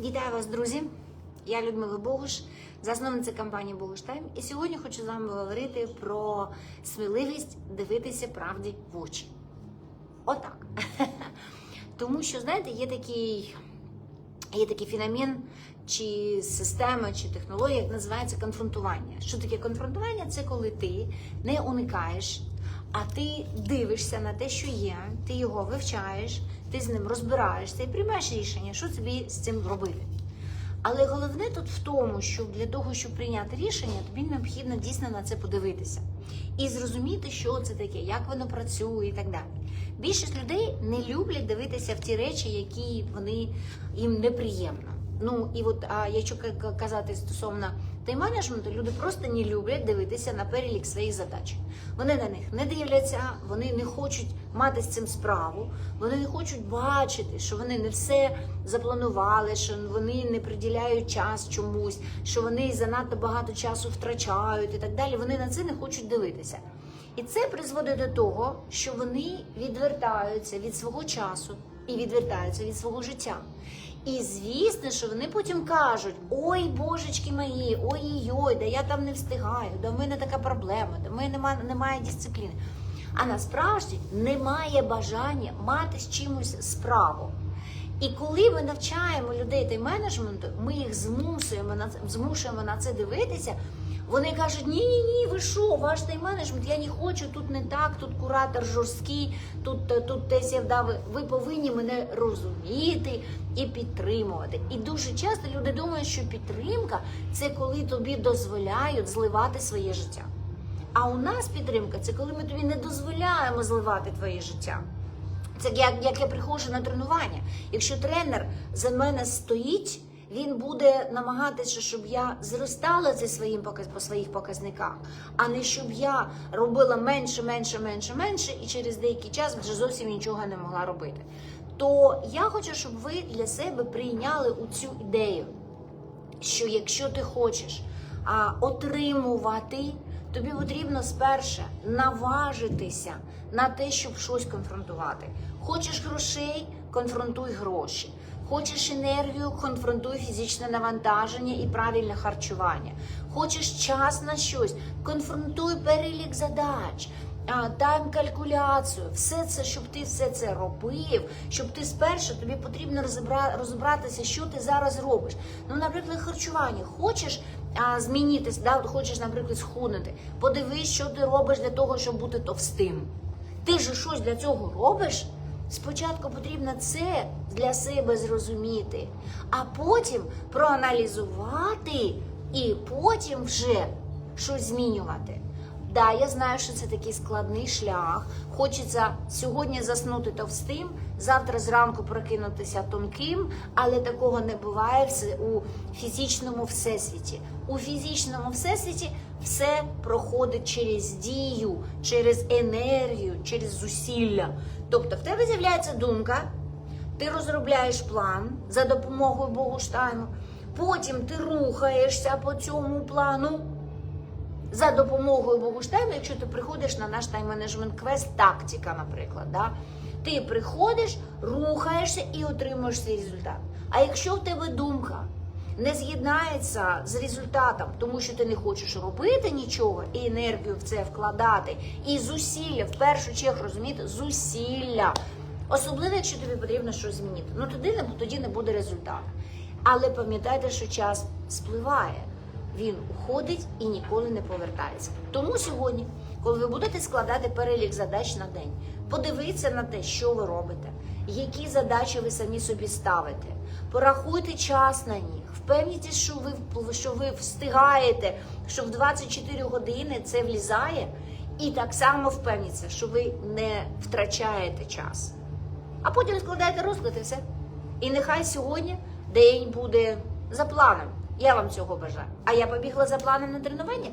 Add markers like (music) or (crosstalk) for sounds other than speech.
Вітаю вас, друзі! Я Людмила Богуш, засновниця компанії Богуш Тайм. І сьогодні хочу з вами говорити про сміливість дивитися правді в очі. Отак. (laughs) Тому що, знаєте, є такий, є такий феномен, чи система, чи технологія, як називається конфронтування. Що таке конфронтування? Це коли ти не уникаєш, а ти дивишся на те, що є, ти його вивчаєш, ти з ним розбираєшся і приймаєш рішення, що тобі з цим робити. Але головне тут в тому, що для того, щоб прийняти рішення, тобі необхідно дійсно на це подивитися і зрозуміти, що це таке, як воно працює і так далі. Більшість людей не люблять дивитися в ті речі, які вони їм неприємно. Ну і от а якщо казати стосовно тайм-менеджменту, люди просто не люблять дивитися на перелік своїх задач. Вони на них не дивляться, вони не хочуть мати з цим справу, вони не хочуть бачити, що вони не все запланували, що вони не приділяють час чомусь, що вони занадто багато часу втрачають і так далі. Вони на це не хочуть дивитися. І це призводить до того, що вони відвертаються від свого часу і відвертаються від свого життя. І звісно, що вони потім кажуть: ой, божечки мої, ой-ой, да я там не встигаю, да в мене така проблема, да в мене немає, немає дисципліни. А насправді немає бажання мати з чимось справу. І коли ми навчаємо людей тайм-менеджменту, ми їх змусуємо на змушуємо на це дивитися. Вони кажуть, ні, ні, ні, ви що, ваш тайм-менеджмент, я не хочу, тут не так, тут куратор жорсткий, тут, тут десь я вдав. Ви повинні мене розуміти і підтримувати. І дуже часто люди думають, що підтримка це коли тобі дозволяють зливати своє життя. А у нас підтримка це коли ми тобі не дозволяємо зливати твоє життя. Це як, як я приходжу на тренування. Якщо тренер за мене стоїть, він буде намагатися, щоб я зростала зі своїм по своїх показниках, а не щоб я робила менше, менше, менше, менше, і через деякий час вже зовсім нічого не могла робити. То я хочу, щоб ви для себе прийняли у цю ідею, що якщо ти хочеш а, отримувати, тобі потрібно сперше наважитися на те, щоб щось конфронтувати. Хочеш грошей, конфронтуй гроші. Хочеш енергію, конфронтуй фізичне навантаження і правильне харчування. Хочеш час на щось, конфронтуй перелік задач. а, Тайм-калькуляцію, все це, щоб ти все це робив, щоб ти спершу тобі потрібно розібра, розібратися, що ти зараз робиш. Ну, наприклад, харчування. Хочеш змінитись, да? хочеш, наприклад, схуднути. Подивись, що ти робиш для того, щоб бути товстим. Ти ж щось для цього робиш. Спочатку потрібно це для себе зрозуміти, а потім проаналізувати і потім вже щось змінювати. Да, я знаю, що це такий складний шлях. Хочеться сьогодні заснути товстим, завтра зранку прокинутися тонким, але такого не буває у фізичному всесвіті. У фізичному всесвіті все проходить через дію, через енергію, через зусилля. Тобто в тебе з'являється думка, ти розробляєш план за допомогою Богуштайму, потім ти рухаєшся по цьому плану. За допомогою Богуштайму, якщо ти приходиш на наш тайм-менеджмент квест, тактика, наприклад, да? ти приходиш, рухаєшся і отримуєш цей результат. А якщо в тебе думка не з'єднається з результатом, тому що ти не хочеш робити нічого і енергію в це вкладати, і зусилля, в першу чергу розумієте, зусилля. Особливо, якщо тобі потрібно щось змінити. Ну тоді не тоді не буде результату. Але пам'ятайте, що час спливає він уходить і ніколи не повертається. Тому сьогодні, коли ви будете складати перелік задач на день, подивіться на те, що ви робите, які задачі ви самі собі ставите. Порахуйте час на них, впевніться, що ви що ви встигаєте, що в 24 години це влізає, і так само впевніться, що ви не втрачаєте час. А потім складайте розклад і все. І нехай сьогодні день буде за планом. Я вам цього бажаю. А я побігла за планом на тренування.